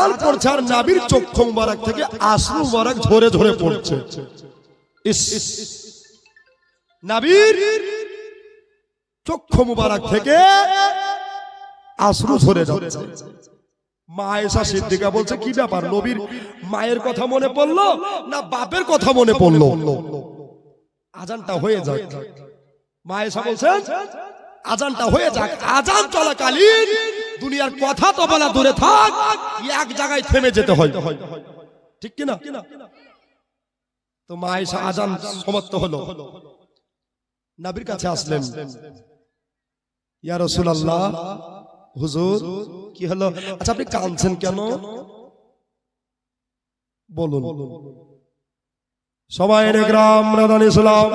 আজান পড়ছে আর নাবির চক্ষু মুবারক থেকে আশু মুবারক ঝরে ঝরে পড়ছে। নাবির চক্ষু মুবারক থেকে আশ্রু যাচ্ছে। মা এসা সিদ্দিকা বলছে, কি ব্যাপার নবীর মায়ের কথা মনে পড়ল না বাপের কথা মনে পড়ল? আজানটা হয়ে যাক। মা এসা বলছেন, আজানটা হয়ে যাক। আজান চলাকালীন দুনিয়ার কথা তো বলা দূরে থাক, এক জায়গায় থেমে যেতে হয়। ঠিক কিনা? তো মা এসা আজান সমাপ্ত হলো। নাবির কাছে আসলেন। ইয়া রাসূলুল্লাহ, হুজুর, কি হলো? আচ্ছা আপনি কাঁদছেন কেন? বলুন। সবাই গ্রাম রাদান ইসলাম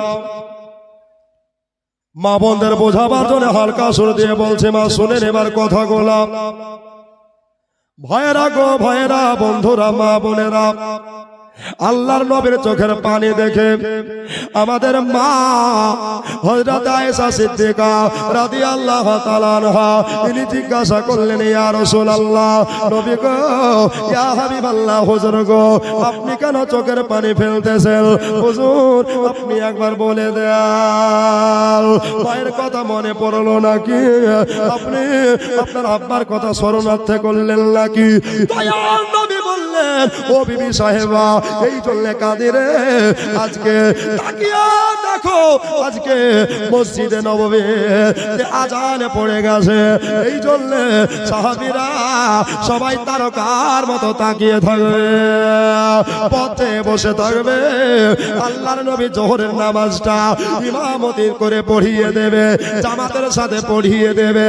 মা বোনদের বোঝাবার জন্য হালকা সুর দিয়ে বলছে, মা, শুনে নেবার কথা গোলাম ভয়েরা গো, ভয়েরা, বন্ধুরা, মা বোনেরা আল্লাহর নবীর চোখের পানি দেখে আমাদের মা হযরত আয়েশা সিদ্দিকা রাদিয়াল্লাহু তাআলা আনহা, তিনি জিজ্ঞাসা করলেন, ইয়া রাসূলুল্লাহ, নবী গো, ইয়া হাবিবাল্লাহ, হুজুর গো, আপনি কেন চোখের পানি ফেলতেছেন? হুজুর, আপনি একবার বলে দেন মায়ের কথা মনে পড়ল নাকি? আপনি আপনার আব্বার কথা স্মরণার্থে করলেন নাকি? দয়াল নবী বললেন, ও বিবি সাহেবা এই জন্য কাঁদে রে। আজকে দেখো, আজকে মসজিদে নবমী আজান পড়ে গেছে। এই জন্য সাহাবীরা সবাই তারকার মতো তাকিয়ে থাকবে। পথে বসে থাকবে। আল্লাহর নবী জোহরের নামাজটা ইমামতি করে পড়িয়ে দেবে, জামাতের সাথে পড়িয়ে দেবে।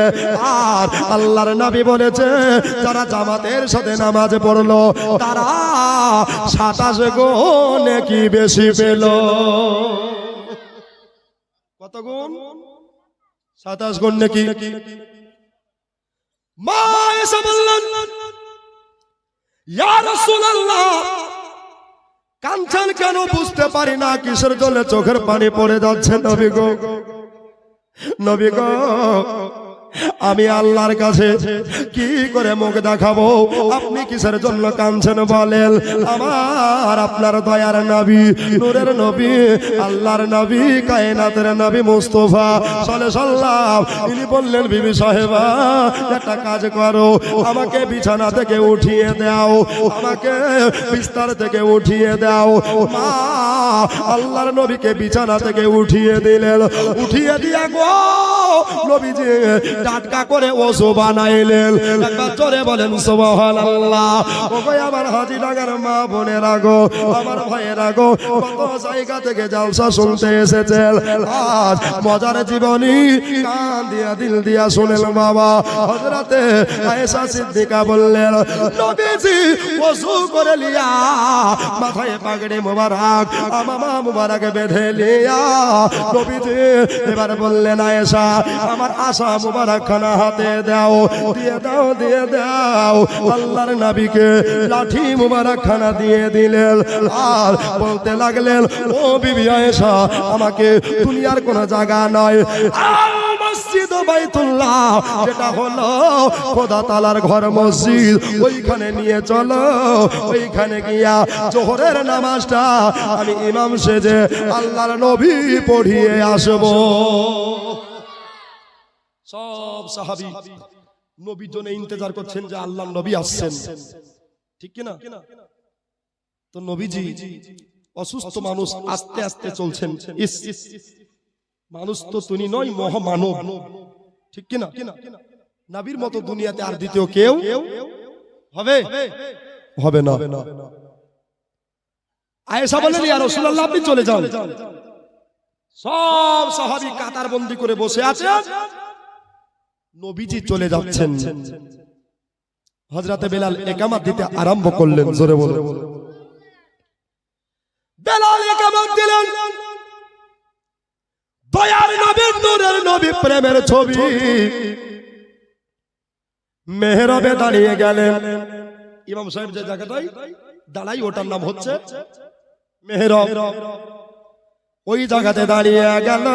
আর আল্লাহর নবী বলেছে, যারা জামাতের সাথে নামাজ পড়ল তারা সাতাশ গুণ কি বেশি পেল। কত গুণ? সাতাশ গুণ নাকি? মা এসে বললেন কাঞ্চন কেন? বুঝতে পারি না, কিসের জন্য চোখের পানি পড়ে যাচ্ছে নবী গো। নবী গো আমি আল্লাহর কাছে কি করে মুখ দেখাবো? আপনি কিসের জন্য কাঁদছেন বলেন? আমার, আপনার দয়ার নবী, নূরের নবী, আল্লাহর নবী, কায়নাতের নবী মুস্তফা সালে সাল্লাম ইনি বললেন, বিবি সাহেবা, একটা কাজ করো। আমাকে বিছানা থেকে উঠিয়ে দাও। আমাকে বিস্তার থেকে উঠিয়ে দাও। আল্লাহর নবীকে বিছানা থেকে উঠিয়ে দিলেন। উঠিয়ে দিয়া গো, নবীজি টাটকা করে ওসু বানাইলেন। একবার জোরে বলেন, সুবহানাল্লাহ। ও ভাই আমার হাজি ডাগার মা বোনের আগো আমার ভাইয়ের আগো কত জায়গা থেকে জালসা শুনতে এসেছেন। আজ মজার জীবনী কান দিয়া, দিল দিয়া শুনেন বাবা। হযরতে আয়েশা সিদ্দিকা বললেন, নবীজি ওযু করে লিয়া, মাথায় পাগড়ি মোবারক, আমামা মোবারক বেঁধে লিয়া। নবীজি এবার বললেন, আয়েশা, আমার আশা মোবারক খানা হাতে দাও, দিয়ে দাও দিয়ে দাও। আল্লাহর নবীকে লাঠি মোবারক খানা দিয়ে দিলেন। আর বলতে লাগলেন, ও বিবি আয়েশা, আমাকে দুনিয়ার কোনো জায়গা নয়। মসজিদ বাইতুল্লাহ, যেটা হলো খোদা তালার ঘর মসজিদ, ওইখানে নিয়ে চলো। ওইখানে গিয়া জোহরের নামাজটা আমি ইমাম সেজে আল্লাহর নবী পড়িয়ে আসব। সব সাহাবি নবীর জন্য ইন্তজার করছেন যে আল্লাহ নবী আসছেন। ঠিক কিনা তো নবীজি অসুস্থ মানুষ আস্তে আস্তে চলছেন। মানুষ তো তুমি নয় মহামানব। ঠিক কিনা নাবির মতো দুনিয়াতে আর দ্বিতীয় কেউ হবে? হবে? না। আয়েশা বলেন ইয়া রাসূলুল্লাহ আপনি চলে যান। সব সাহাবী কাতার বন্দি করে বসে আছেন। নবীজি চলে যাচ্ছেন। হযরতে বেলাল একামাত দিতে আরম্ভ করলেন জোরে বলে বেলাল একামাত দিলেন। দয়ার নবী নূরের নবী প্রেমের ছবি। মেহরবে দাঁড়িয়ে গেলেন। ইমাম সাহেব যে জায়গাটাই দাঁড়াই ওটার নাম হচ্ছে মেহরব। ওই জায়গাতে দাঁড়িয়ে গেল।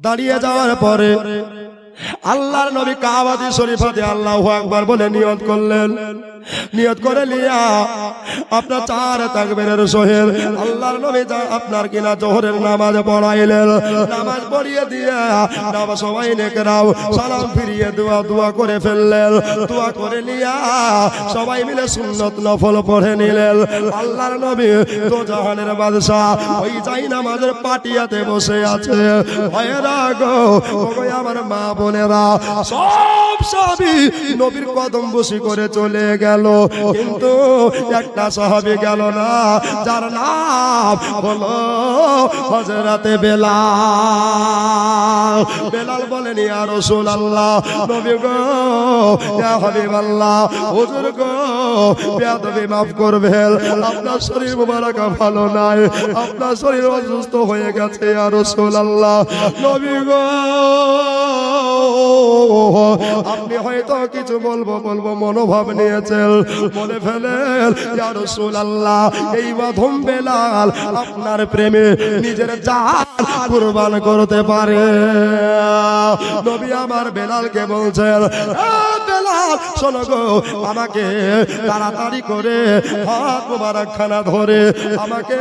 দাঁড়িয়ে যাওয়ার পরে আল্লাহর নবী কাবাদি শরীফাতে আল্লাহ আকবার বলে নিয়ত করলেন। নিয়ত করে লিয়া। আপনার চার তাকবীরের সহিত আল্লাহর নবী যা আপনার কিনা জোহরের নামাজ পড়াইলেন, নামাজ পড়িয়ে দিয়া নামাজ সবাই নেকরাও সালাম ফিরিয়ে দোয়া দোয়া করে ফেললেন, দোয়া করে নিয়া সবাই মিলে সুন্নত নফল পড়ে নিলেন। আল্লাহর নবী তো জাহানের বাদশাহ ওই যাই নামাজের পাটিয়াতে বসে আছে। ভয়েরা গো আমার মা বোনেরা, সব সবই নবীর কদম বসি করে চলে গেল। কিন্তু একটা সাহাবি গেল না, যার নাম হলো হজরতে বেলাল। বেলাল বলেন, ইয়া রাসূলুল্লাহ, নবী গো, ইয়া হাবিবাল্লাহ, হুজুর গো, বেয়াদবি মাফ করবেন, আপনার শরীর মোবারক ভালো নাই, আপনার শরীর অসুস্থ হয়ে গেছে, ইয়া রাসূলুল্লাহ, নবী গো। আপনি হয়তো কিছু বলব বলব, মনোভাব নিয়েছেন। বলে ফেলেন রাসূলুল্লাহ, এই মাধম বেলাল আপনার প্রেমে নিজের জান কুরবান করতে পারে। নবী আমার বেলালকে বলছেন বেলাল, শোনো গো, আমাকে তাড়াতাড়ি করে হাত ধরে আমাকে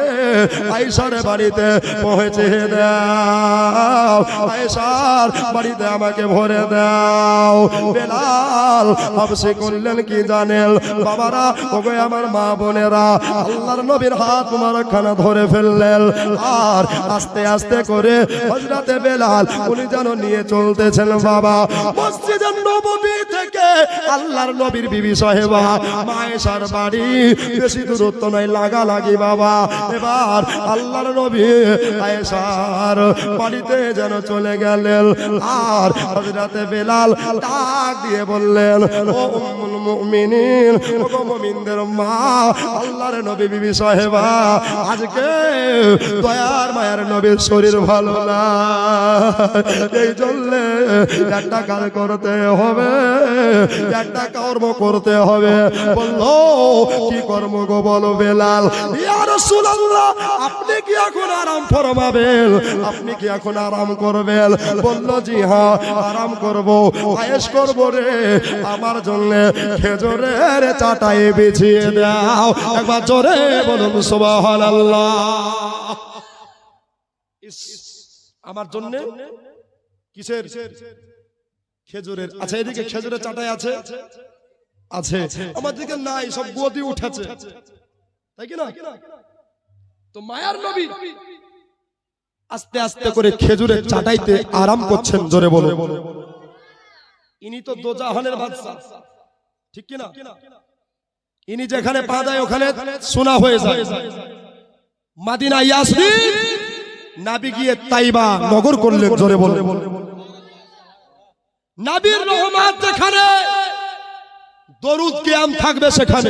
আইসার বাড়িতে পৌঁছে দাও। আয়েশার বাড়িতে আমাকে ভরে দাও। বেলাল হাবসে করলেন কি জানেন বাবারা, ওগো আমার মা বোনেরা, আল্লাহর নবীর হাত মোবারক খানা ধরে ফেললেন। আর আস্তে আস্তে করে হজরতে বেলাল, উনি যেন নিয়ে চলতেছেন, বাবা। মসজিদের নববী থেকে আল্লাহর নবীর বিবি সাহেবা, মায়েশার বাড়ি। বেশি দূরত্ব নয় লাগা লাগি বাবা। এবার আল্লাহর নবী আয়েশার বাড়িতে যেন চলে গেলেন। আর হজরতে বেলাল ডাক দিয়ে বললেন মা, আল্লাহর নবী বিবি সাহেবা, আজকে দয়ার নবীর শরীর ভালো না। এই একটা কাজ করতে হবে, একটা কর্ম করতে হবে। বলল, কি কর্ম গো বলো বেলাল? ইয়া আপনি কি এখন আরাম ফরমাবেন? আপনি কি এখন আরাম করবেন? বলল, জি হ্যাঁ আরাম করব, আয়েশ করব রে। আমার জন্য খেজুরের চাটাই বিছিয়ে দাও। একবার জোরে বলুন, সুবহানাল্লাহ। আমার জন্য কিসের? খেজুরের। আচ্ছা এদিকে খেজুরের চাটাই আছে? আছে। আমার দিকে নাই সব গদি উঠেছে। তাই কি না? তো মায়ার নবী আস্তে আস্তে করে খেজুরের চাটাইতে আরাম করছেন জোরে বলে। ইনি তো দোজাহানের বাদশা ঠিক কি না? ইনি যেখানে পা দেয় ওখানে সোনা হয়ে যায়। মাদিনা ইয়াসরিন নাবি গিয়ে তাইবা নগর করলেন জোরে বলে। নাবির রহমান যেখানে দরুদ কিয়াম থাকবে সেখানে।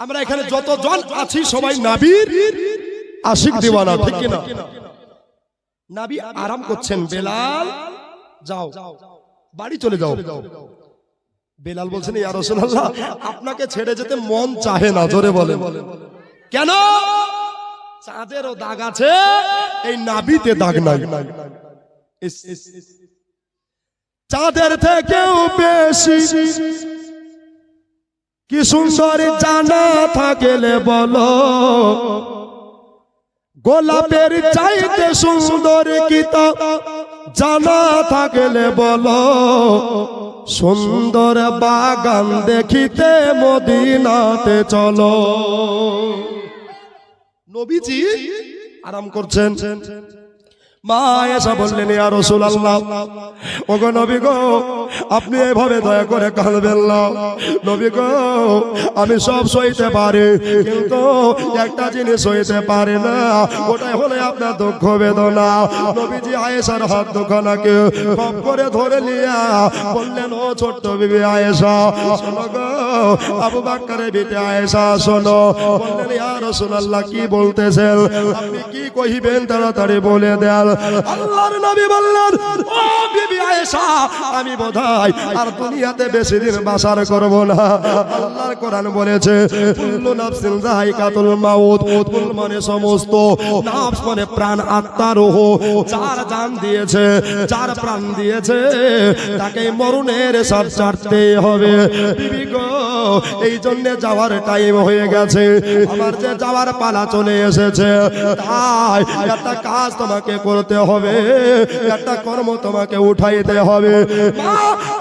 আমরা এখানে যতজন আছি সবাই নাবির আশিক দিওয়ানা ঠিক কিনা? নাবি আরাম করছেন বেলাল যাও। বাড়ি চলে যাও। বেলাল বলছেন ইয়া রাসূলুল্লাহ আপনাকে ছেড়ে যেতে মন চাহে না জোরে বলে কেন? চাঁদেরও দাগ আছে এই নাবিতে দাগ নাই। চাঁদের থেকেও বেশি কি সুন্দর জানা থাকলে বলো। গোলাপের চাইতে সুন্দর কিতা জানা থাকলে বলো। সুন্দর বাগান দেখিতে মদিনাতে চলো। নবীজি আরাম করছেন। মা এসা বললেন, ইয়া রাসূলুল্লাহ, ওগো নবী গো, আপনি এভাবে দয়া করে কাঁদবেন না। নবী গো, আমি সব সইতে পারি, কিন্তু একটা জিনিস সইতে পারি না, ওটাই হলে আপনার দুঃখ বেদনা। নবীজি আয়েশার হাত দুখানাকে কম করে ধরে নিয়া বললেন, ও ছোট্ট বিবি আয়েশা, শোনো গো, আবু বাক্কারের বিটে আয়েশা, শোনো। বললেন, ইয়া রাসূলুল্লাহ, কি বলতেছেন? আপনি কি কহিবেন? তাড়াতাড়ি বলে দেন। আল্লাহর নবী বললেন, ও বিবি আয়েশা, আমি বোধহয় আর দুনিয়াতে বেশি দিন বাসার করব না। আল্লাহর কোরআন বলেছে, কুল্লু নাফসিন যায়কাতুল মাউত। কুল মানে সমস্ত নাফস মানে প্রাণ, আত্মা, রূহ, যার জান দিয়েছে, যার প্রাণ দিয়েছে তাকে মরণের সব চাটতে হবে। বিবি গো এই জন্য যাওয়ার টাইম হয়ে গেছে। আমার যে যাওয়ার পালা চলে এসেছে। তাই একটা কাজ তোমাকে করতে হবে, একটা কর্ম তোমাকে উঠাইতে হবে।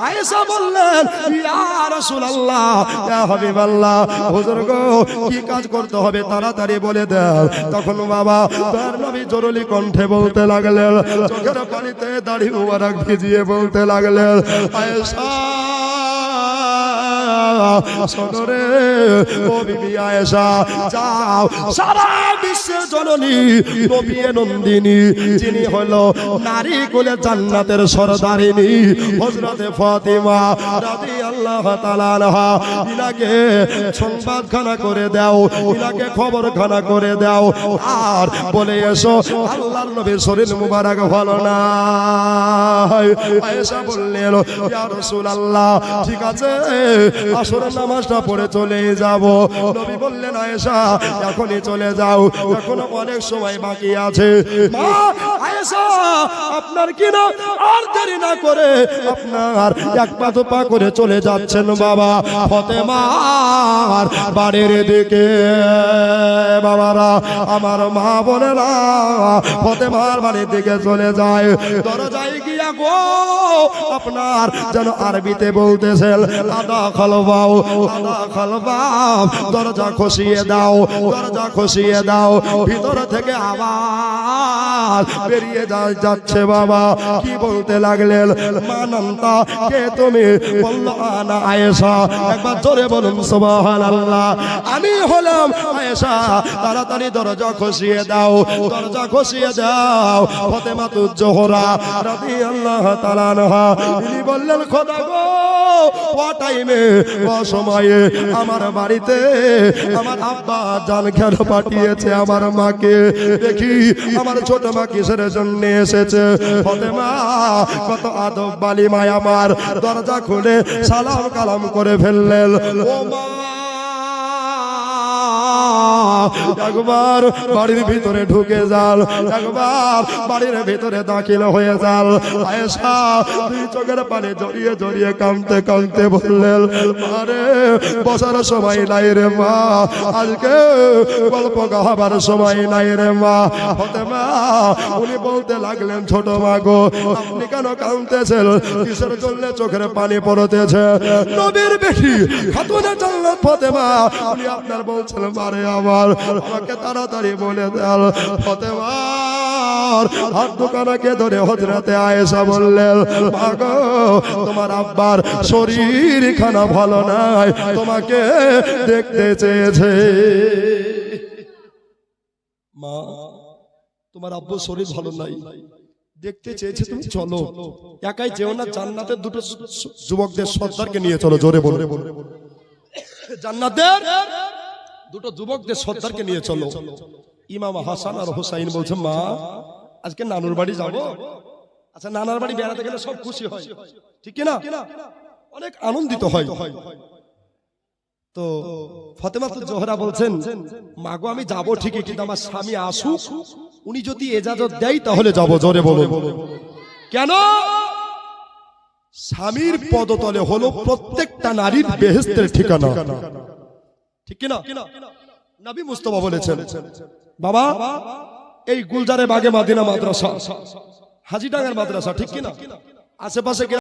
আয়েশা বললেন, ইয়া রাসূলুল্লাহ, ইয়া হাবিবাল্লাহ হুজুর গো কি কাজ করতে হবে তাড়াতাড়ি বলে দেন। তখন বাবা তার নবী জরুরি কণ্ঠে বলতে লাগলেন, চোখের পানিতে দাড়ি মুবারক ভিজিয়ে বলতে লাগলেন, আয়েশা সদরে ও বিবি আয়েশা, যাও। সারা বিশ্বের জননী নবী নন্দিনী, যিনি হলো নারী কোলে জান্নাতের সরদারিনী, হযরতে ফাতিমা রাদিয়াল্লাহু তাআলা আনহা। করে দাও, ইনাকে খবরখানা করে দাও। আর বলে এসো, আল্লাহর নবীর শরীর মুবারক ভালো না আয়েশা বললেন, ইয়া রাসূলুল্লাহ, ঠিক আছে? আসরের নামাজটা পড়ে চলে যাব। নবী বললেন, আয়েশা, এখনই চলে যাও। এখনও অনেক সময় বাকি আছে। আপনার কি না? আর দেরি না করে আপনার এক পা দু পা করে চলে যাচ্ছেন বাবা। ফতেমার বাড়ির দিকে। বাবারা, আমার মা বলে বোনেরা ফতেমার বাড়ির দিকে চলে যায়। দরজায় গো, আপনার যেন আরবিতে বলতেছেন, আদা আদা দরজা খসিয়ে দাও, দরজা খসিয়ে দাও, ভিতর থেকে আবার বেরিয়ে যাচ্ছে বাবা। কি বলতে লাগলেন? মানন্তা, কে তুমি? আনা আয়েশা। একবার জোরে বলুন আমি হলাম আয়েশা। তাড়াতাড়ি দরজা খসিয়ে দাও, দরজা খসিয়ে দাও ফতেমা তু জোহরা তাআলা আনহা তিনি বললেন, খোদা গো টাইমে আমার বাড়িতে আমার আব্বা জান কেন পাঠিয়েছে আমার মাকে। দেখি, আমার ছোট মা কিসের জন্য এসেছে? কত আদব আমার দরজা খুলে সালাম কালাম করে ফেললেন। ও মা একবার বাড়ির ভিতরে ঢুকে যাল একবার বাড়ির ভিতরে দাখিল হয়ে যাল। আয়েশা চোখের পানি জড়িয়ে জড়িয়ে কামতে কামতে বললেন আরে বসার সময় নাই রে মা। আজকে গল্প গাহাবার সময় নাই রে মা। হতে মা, উনি বলতে লাগলেন, ছোট মা গো, আপনি কেন কামতেছেন কিসের জন্য চোখের পানি পড়তেছে? নবীর বেশি খাতুনে জান্নাত ফতেমা উনি আপনার বলছেন মারে আমার আমাকে তাড়াতাড়ি বলে দেন ফতেমার হাত দোকানাকে ধরে হজরতে আয়েশা বললেন তোমার আব্বার শরীর খানা ভালো নাই, তোমাকে দেখতে চেয়েছে। মা, তোমার আব্বুর শরীর ভালো নাই। দেখতে চেয়েছে তুমি, চলো। একাই যেও না, জান্নাতের দুটো যুবকদের সর্দারকে নিয়ে চলো, জোরে বলে। জান্নাতের দুটো যুবকদের সর্দারকে নিয়ে চলো। ইমাম হাসান আর হোসাইন বলছে মা আজকে নানুর বাড়ি যাব? আচ্ছা নানার বাড়ি বেড়াতে গেলে সব খুশি হয়। ঠিক কি না অনেক আনন্দিত হয়। তো ফতেমা তো জোহরা বলছেন মাগো আমি যাব ঠিকই কিন্তু আমার স্বামী আসুক। উনি যদি এজাজত দেয় তাহলে যাব জোরে বলো কেন? স্বামীর পদতলে হলো প্রত্যেকটা নারীর বেহেস্তের ঠিকানা। ঠিক কিনা? নবী মুস্তফা বলেছেন বাবা এই গুলজারে বাগে মাদিনা মাদ্রাসা হাজিডাঙ্গার মাদ্রাসা ঠিক কিনা? আশেপাশে